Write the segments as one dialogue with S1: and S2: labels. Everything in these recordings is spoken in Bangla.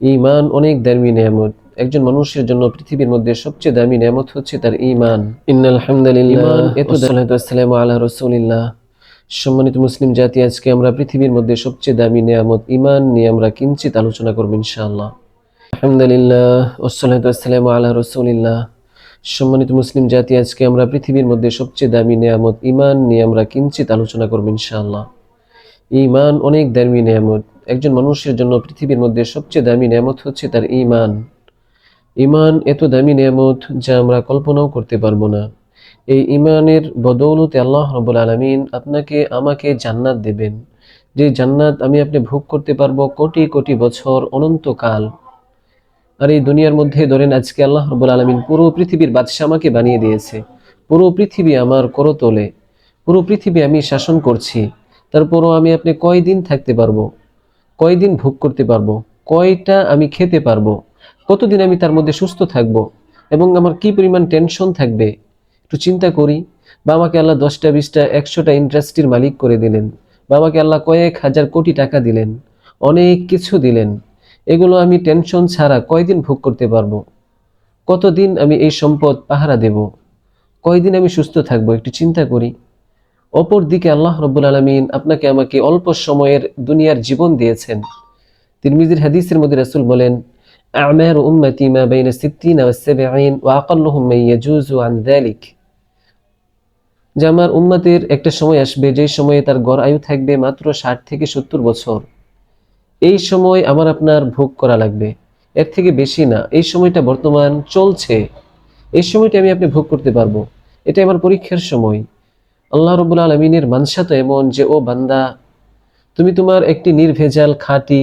S1: ঈমান অনেক দামি নিয়ামত। একজন মানুষের জন্য পৃথিবীর মধ্যে সবচেয়ে দামি নিয়ামত হচ্ছে তার ঈমান। ইন্নাল হামদুলিল্লাহ। এত দালাতু আসসালামু আলা রাসূলিল্লাহ। সম্মানিত মুসলিম জাতি আজকে আমরা পৃথিবীর মধ্যে সবচেয়ে দামি নিয়ামত ইমান নিয়ে আমরা কিঞ্চিত আলোচনা করব ইনশাআল্লাহ। আলহামদুলিল্লাহ। ওসলাতু আসসালামু আলা রাসূলিল্লাহ। সম্মানিত মুসলিম জাতি আজকে আমরা পৃথিবীর মধ্যে সবচেয়ে দামি নিয়ামত ঈমান নিয়ে আমরা কিঞ্চিত আলোচনা করব ইনশাআল্লাহ। ঈমান অনেক দামি নিয়ামত। একজন মানুষের জন্য পৃথিবীর মধ্যে সবচেয়ে দামি নিয়ামত হচ্ছে তার ঈমান। ঈমান এত দামি নিয়ামত যা আমরা কল্পনাও করতে পারব না। এই ঈমানের বদৌলতে আল্লাহ রবুল আলমিন আপনাকে, আমাকে জান্নাত দেবেন। যে জান্নাত আমি আপনি ভোগ করতে পারব কোটি কোটি বছর অনন্তকাল। আর এই দুনিয়ার মধ্যে ধরেন আজকে আল্লাহ রবুল আলমিন পুরো পৃথিবীর বাদশাহ আমাকে বানিয়ে দিয়েছে। পুরো পৃথিবী আমার করতলে। পুরো পৃথিবী আমি শাসন করছি। তারপরও আমি আপনি কয়দিন থাকতে পারব? কয়দিন ভোগ করতে পারব? কয়টা আমি খেতে পারব? কতদিন আমি তার মধ্যে সুস্থ থাকব? এবং আমার কি পরিমাণ টেনশন থাকবে? একটু চিন্তা করি। বা আমাকে আল্লাহ দশটা, বিশটা, একশোটা ইন্ডাস্ট্রির মালিক করে দিলেন। বা আমাকে আল্লাহ কয়েক হাজার কোটি টাকা দিলেন। অনেক কিছু দিলেন। এগুলো আমি টেনশন ছাড়া কয়দিন ভোগ করতে পারব? কতদিন আমি এই সম্পদ পাহারা দেব? কয়দিন আমি সুস্থ থাকব? একটু চিন্তা করি। অপরদিকে আল্লাহ রব্বুল আলমিন আপনাকে আমাকে অল্প সময়ের দুনিয়ার জীবন দিয়েছেন। তিরমিজির হাদিসের মধ্যে রাসুল বলেন আমের উম্মতি মা বাইনা সিদ্দিন আইন যে আমার উম্মাতের একটা সময় আসবে, যে সময়ে তার গড় আয়ু থাকবে মাত্র ষাট থেকে সত্তর বছর। এই সময় আমার আপনার ভোগ করা লাগবে। এর থেকে বেশি না, এই সময়টা বর্তমান চলছে। এই সময়টা আমি আপনি ভোগ করতে পারব। এটা আমার পরীক্ষার সময়। আল্লাহ রবুল্লা আলমিনের মানসা তো এমন যে, ও বান্দা, তুমি তোমার একটি নির্ভেজাল, খাঁটি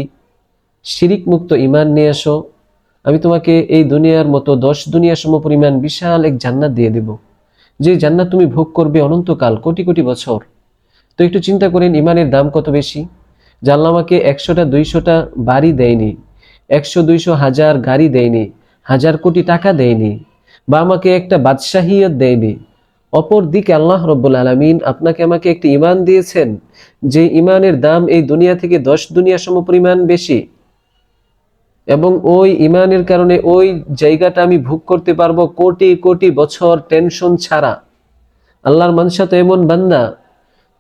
S1: শিরিক মুক্ত ইমান নিয়ে আসো আমি তোমাকে এই দুনিয়ার মতো দশ দুনিয়া সম পরিমাণ বিশাল এক জান্নাত দিয়ে দেব। যে জান্নাত তুমি ভোগ করবে অনন্তকাল, কোটি কোটি বছর। তো একটু চিন্তা করেন ইমানের দাম কত বেশি? জানলা আমাকে একশোটা, দুইশোটা বাড়ি দেয়নি, একশো, দুইশো হাজার গাড়ি দেয়নি, হাজার কোটি টাকা দেয়নি, বা আমাকে একটা বাদশাহিয়ত দেয়নি অপর দিকে আল্লাহ রব্বুল আলমিন আপনাকে আমাকে একটি ইমান দিয়েছেন, যে ইমানের দাম এই দুনিয়া থেকে দশ দুনিয়া সম পরিমাণ বেশি। এবং ওই ইমানের কারণে ওই জায়গাটা আমি ভোগ করতে পারব কোটি কোটি বছর টেনশন ছাড়া। আল্লাহর মানসা তো এমন বান্দা,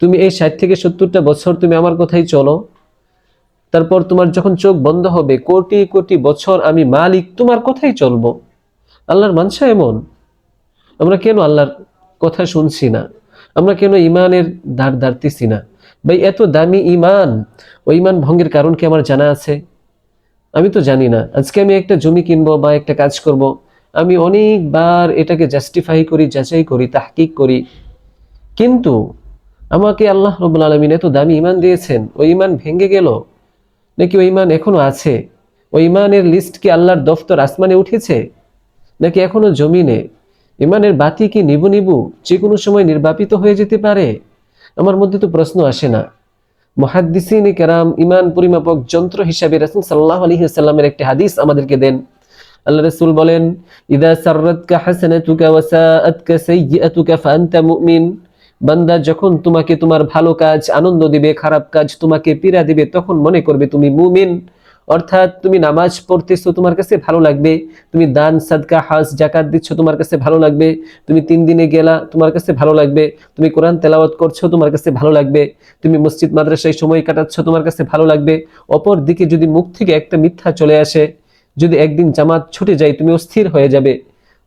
S1: তুমি এই ষাট থেকে সত্তরটা বছর তুমি আমার কথাই চলো। তারপর তোমার যখন চোখ বন্ধ হবে, কোটি কোটি বছর আমি মালিক তোমার কথাই চলবো। আল্লাহর মানসা এমন। আমরা কেন আল্লাহর কথা শুনছি না। আমরা কেন ইমানের দাঁড় দাঁড়তেছি না? ভাই, এত দামি ইমান ওই ইমান ভঙ্গের কারণ কি আমার জানা আছে? আমি তো জানি না। আজকে আমি একটা জমি কিনবো বা একটা কাজ করব। আমি অনেকবার এটাকে জাস্টিফাই করি, যাচাই করি, তাহকিক করি। কিন্তু আমাকে আল্লাহ রবুল আলমিন এত দামি ইমান দিয়েছেন ওই ইমান ভেঙে গেল? নাকি ওই ইমান এখনও আছে? ওই ইমানের লিস্ট কি আল্লাহর দফতর আসমানে উঠেছে? নাকি এখনও জমিনে? ইমানের বাতি কি নিবু নিবু? যে কোনো সময় নির্বাপিত হয়ে যেতে পারে। আমার মধ্যে তো প্রশ্ন আসে না। মহাদ্দিসিন কেরাম ইমান পরিমাপক যন্ত্র হিসাবে রাসুল সাল্লাহ আলহিহাল্লামের একটি হাদিস আমাদেরকে দেন। আল্লাহ রসুল বলেন, ইদা সাররাতকা হাসানাতুকা মুমিন। বান্দা যখন তোমাকে তোমার ভালো কাজ, আনন্দ দিবে, খারাপ কাজ তোমাকে পীড়া দিবে, তখন মনে করবে তুমি মুমিন। অর্থাৎ তুমি নামাজ পড়তেছো তোমার কাছে ভালো লাগবে, তুমি দান, সাদকা, হাজ জাকাত দিচ্ছ তোমার কাছে ভালো লাগবে, তুমি তিন দিনে গেলা তোমার কাছে ভালো লাগবে, তুমি কোরআন তেলাওয়াত করছ তোমার কাছে ভালো লাগবে, তুমি মসজিদ, মাদ্রাসায় সময় কাটাচ্ছ তোমার কাছে ভালো লাগবে, অপর দিকে যদি মুখ থেকে একটা মিথ্যা চলে আসে, যদি একদিন জামাত ছুটে যায় তুমি অস্থির হয়ে যাবে।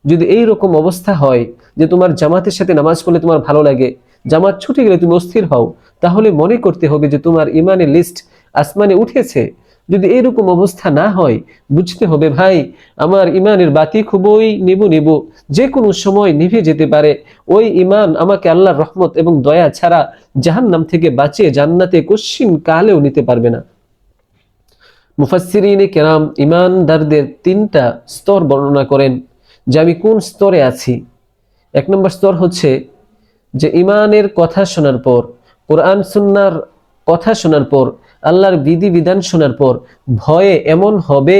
S1: যদি এই রকম অবস্থা হয় যে তোমার জামাতের সাথে নামাজ পড়লে তোমার ভালো লাগে, জামাত ছুটে গেলে তুমি অস্থির হও, তাহলে মনে করতে হবে যে তোমার ইমানের লিস্ট আসমানে উঠেছে। যদি এরকম অবস্থা না হয়, বুঝতে হবে ভাই, আমার ইমানের বাতি খুবই নিবু নিবু যে কোনো সময় নিভে যেতে পারে। ওই ইমান আমাকে আল্লাহর রহমত এবং দয়া ছাড়া জাহান্নাম থেকে বাঁচিয়ে জান্নাতে কশ্চিন কালেও নিতে পারবে না। মুফাসসিরিনে কেরাম ইমানদারদের তিনটা স্তর বর্ণনা করেন, যে আমি কোন স্তরে আছি। এক নম্বর স্তর হচ্ছে যে ইমানের কথা শোনার পর, কোরআন সুন্নার কথা শোনার পর আল্লাহর বিধি বিধান শোনার পর ভয়ে এমন হবে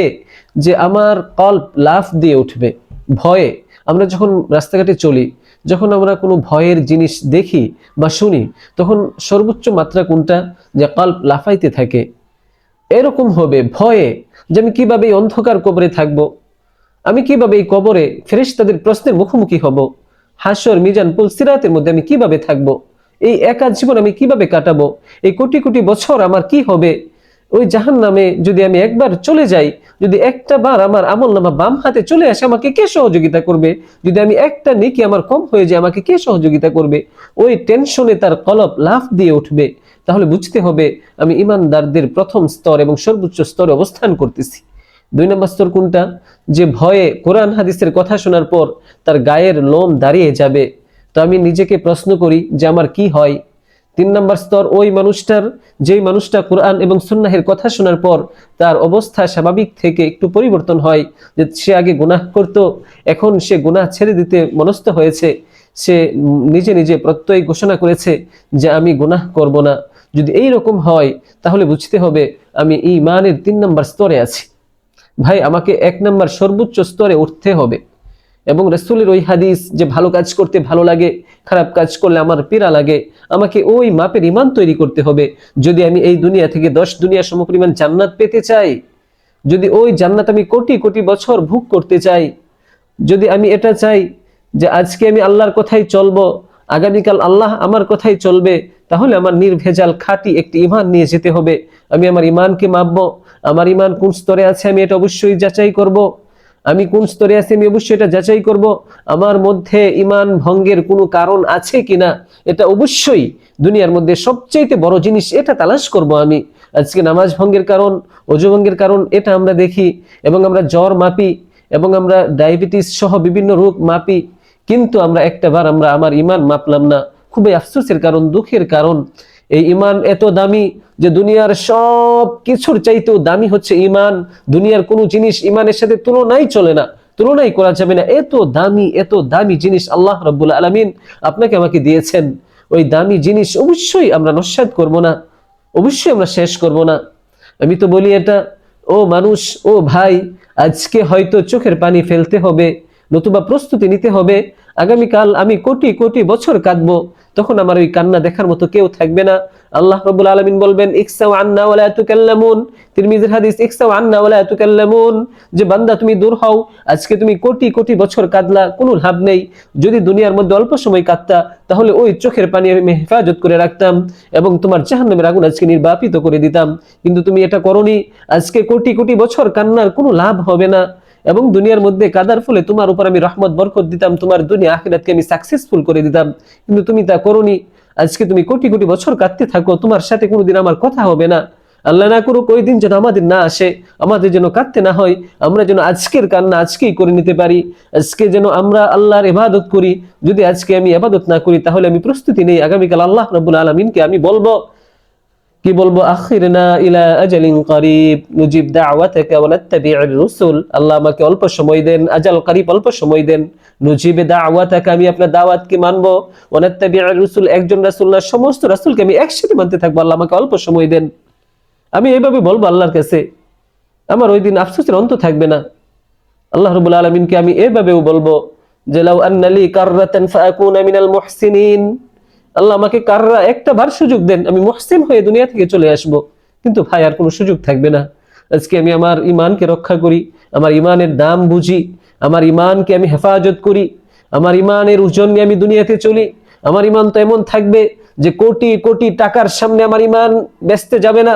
S1: যে আমার কল্প লাফ দিয়ে উঠবে। ভয়ে আমরা যখন রাস্তাঘাটে চলি, যখন আমরা কোনো ভয়ের জিনিস দেখি বা শুনি, তখন সর্বোচ্চ মাত্রা কোনটা? যে কল্প লাফাইতে থাকে। এরকম হবে ভয়ে যে আমি কীভাবে এই অন্ধকার কবরে থাকব? আমি কীভাবে এই কবরে ফেরেশতাদের প্রশ্নের মুখোমুখি হব? হাসর, মিজান পুল সিরাতের মধ্যে আমি কীভাবে থাকব? এই একা জীবন আমি কীভাবে কাটাবো? এই কোটি কোটি বছর আমার কি হবে? ওই জাহান নামে যদি আমি একবার চলে যাই, যদি একটা বার আমার আমল নামা বাম হাতে চলে আসে, আমাকে কে সহযোগিতা করবে? যদি আমি একটা নেকি আমার কম হয়ে যায়, আমাকে কে সহযোগিতা করবে? ওই টেনশনে তার কলপ লাফ দিয়ে উঠবে। তাহলে বুঝতে হবে, আমি ইমানদারদের প্রথম স্তর এবং সর্বোচ্চ স্তরে অবস্থান করতেছি। দুই নম্বর স্তর কোনটা? যে ভয়ে কোরআন হাদিসের কথা শোনার পর তার গায়ের লোম দাঁড়িয়ে যাবে। তো আমি নিজেকে প্রশ্ন করি যে আমার কি হয়? তিন নম্বর স্তর, ওই মানুষটার, যেই মানুষটা কোরআন এবং সুন্নাহের কথা শোনার পর তার অবস্থা স্বাভাবিক থেকে একটু পরিবর্তন হয়, যে সে আগে গুনাহ করত, এখন সে গুনাহ ছেড়ে দিতে মনস্থ হয়েছে, সে নিজে নিজে প্রত্যয় ঘোষণা করেছে যে আমি গুনাহ করব না। যদি এই রকম হয়, তাহলে বুঝতে হবে আমি ইমানের তিন নম্বর স্তরে আছি। ভাই, আমাকে এক নম্বর সর্বোচ্চ স্তরে উঠতে হবে। এবং রসুলের ওই হাদিস যে ভালো কাজ করতে ভালো লাগে, খারাপ কাজ করলে আমার পীড়া লাগে, আমাকে ওই মাপের ইমান তৈরি করতে হবে যদি আমি এই দুনিয়া থেকে দশ দুনিয়া সমপরিমাণ জান্নাত পেতে চাই, যদি ওই জান্নাত আমি কোটি কোটি বছর ভোগ করতে চাই, যদি আমি এটা চাই যে আজকে আমি আল্লাহর কথাই চলবো, আগামীকাল আল্লাহ আমার কথাই চলবে, তাহলে আমার নির্ভেজাল খাঁটি একটি ইমান নিয়ে যেতে হবে আমি আমার ইমানকে মাপবো, আমার ইমান কোন স্তরে আছে আমি এটা অবশ্যই যাচাই করব। আমি কোন স্তরে আছি আমি অবশ্যই এটা যাচাই করব। আমার মধ্যে ইমান ভঙ্গের কোনো কারণ আছে কিনা, এটা অবশ্যই দুনিয়ার মধ্যে সবচেয়ে বড় জিনিস এটা তালাশ করব আমি। আজকে নামাজ ভঙ্গের কারণ অজু ভঙ্গের কারণ, এটা আমরা দেখি এবং আমরা জ্বর মাপি এবং আমরা ডায়াবেটিস সহ বিভিন্ন রোগ মাপি। কিন্তু আমরা একটা বার আমরা আমার ইমান মাপলাম না। খুবই আফসোসের কারণ, দুঃখের কারণ। এই ইমান এত দামি যে দুনিয়ার সব কিছুর চাইতেও দামি হচ্ছে ইমান দুনিয়ার কোনো জিনিস ইমানের সাথে তুলনাই চলে না। তুলনাই করা যাবে না। এত দামি এত দামি জিনিস আল্লাহ রব্বুল আলমিন আপনাকে আমাকে দিয়েছেন। ওই দামি জিনিস অবশ্যই আমরা নস্বাদ করব না। অবশ্যই আমরা শেষ করব না। আমি তো বলি এটা, ও মানুষ, ও ভাই, আজকে হয়তো চোখের পানি ফেলতে হবে, নতুবা প্রস্তুতি নিতে হবে। আগামীকাল আমি কোটি কোটি বছর কাঁদবো তখন আমার ওই কান্না দেখার মতো কেউ থাকবে না। আল্লাহ রাব্বুল আলামিন বলবেন, ইকসাউ আন্না ওয়ালা তুকাল্লামুন। তিরমিজির হাদিস, ইকসাউ আন্না ওয়ালা তুকাল্লামুন। যে, বান্দা, তুমি দূর হও। আজকে তুমি কোটি কোটি বছর কাঁদলা, কোনো লাভ নেই। যদি দুনিয়ার মধ্যে অল্প সময় কাঁদতা, তাহলে ওই চোখের পানি আমি হেফাজত করে রাখতাম এবং তোমার জাহান্নামের আগুন আজকে নির্বাপিত করে দিতাম। কিন্তু তুমি এটা করনি। আজকে কোটি কোটি বছর কান্নার কোনো লাভ হবে না। এবং দুনিয়ার মধ্যে কাদার ফলে তোমার উপর আমি রহমত, বরকত দিতাম, তোমার দুনিয়া আখিরাতকে আমি সাকসেসফুল করে দিতাম। কিন্তু তুমি তা করনি। আজকে তুমি কোটি কোটি বছর কাঁদতে থাকো। তোমার সাথে কোনোদিন আমার কথা হবে না। আল্লাহ না করুক, ওই দিন যেন আমাদের না আসে। আমাদের যেন কাঁদতে না হয়। আমরা যেন আজকের কান্না আজকেই করে নিতে পারি। আজকে যেন আমরা আল্লাহর ইবাদত করি। যদি আজকে আমি ইবাদত না করি, তাহলে আমি প্রস্তুতি নেই। আগামীকাল আল্লাহ রাব্বুল আলামিনকে আমি বলব কি বলব? আখিরনা ইলা আজালিন করিব। নুজিব দাওয়াতাকা ওয়া রুসুল আল্লাহ আমাকে অল্প সময় দেন, আজাল করিব অল্প সময় দেন। নুজিবে দাওয়াতাকা আমি আপনার ওয়া রুসুল একজন রাসূল না, সমস্ত রাসূলকে আমি একসাথে মানতে থাকব। আল্লাহ আমাকে অল্প সময় দেন। আমি এইভাবে বলব আল্লাহর কাছে। আমার ওই দিন আফসোসের অন্ত থাকবে না। আল্লাহ রাব্বুল আলামিনকে আমি এভাবেও বলব যে, লাউ আন্নালি কাররাতান মিনাল মুহসিনিন। আল্লাহ আমাকে কাররা একটা বার সুযোগ দেন, আমি মুহসিন হয়ে দুনিয়া থেকে চলে আসব। কিন্তু ভাই, আর কোনো সুযোগ থাকবে না। আজকে আমি আমার ইমানকে রক্ষা করি, আমার ইমানের দাম বুঝি, আমার ইমানকে আমি হেফাজত করি, আমার ইমানের ওজন নিয়ে আমি দুনিয়াতে চলি। আমার ইমান তো এমন থাকবে যে কোটি কোটি টাকার সামনে আমার ইমান বেচতে যাবে না।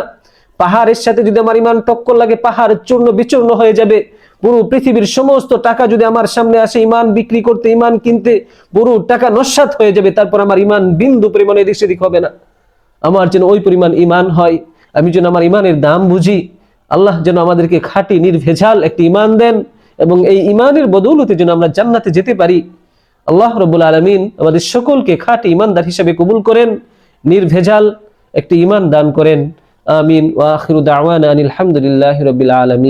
S1: পাহাড়ের সাথে যদি আমার ইমান টক্কর লাগে, পাহাড় চূর্ণ বিচূর্ণ হয়ে যাবে। পুরো পৃথিবীর সমস্ত টাকা যদি আমার সামনে আসে, ইমান বিক্রি করতে, ইমান কিনতে পুরো টাকা নস্বাত হয়ে যাবে, তারপর আমার ইমান বিন্দু পরিমাণে এদিক সেদিক হবে না। আমার যেন ওই পরিমাণ ইমান হয়, আমি যেন আমার ইমানের দাম বুঝি, আল্লাহ যেন আমাদেরকে খাঁটি, নির্ভেজাল একটি ইমান দেন এবং এই ইমানের বদৌলতে যেন আমরা জান্নাতে যেতে পারি। আল্লাহ রব্বুল আলমিন আমাদের সকলকে খাঁটি ইমানদার হিসেবে কবুল করেন, নির্ভেজাল একটি ইমান দান করেন। আমিন, ওয়া আখিরু দাওয়ানা আনিল হামদুলিল্লাহি রাব্বিল আলামিন।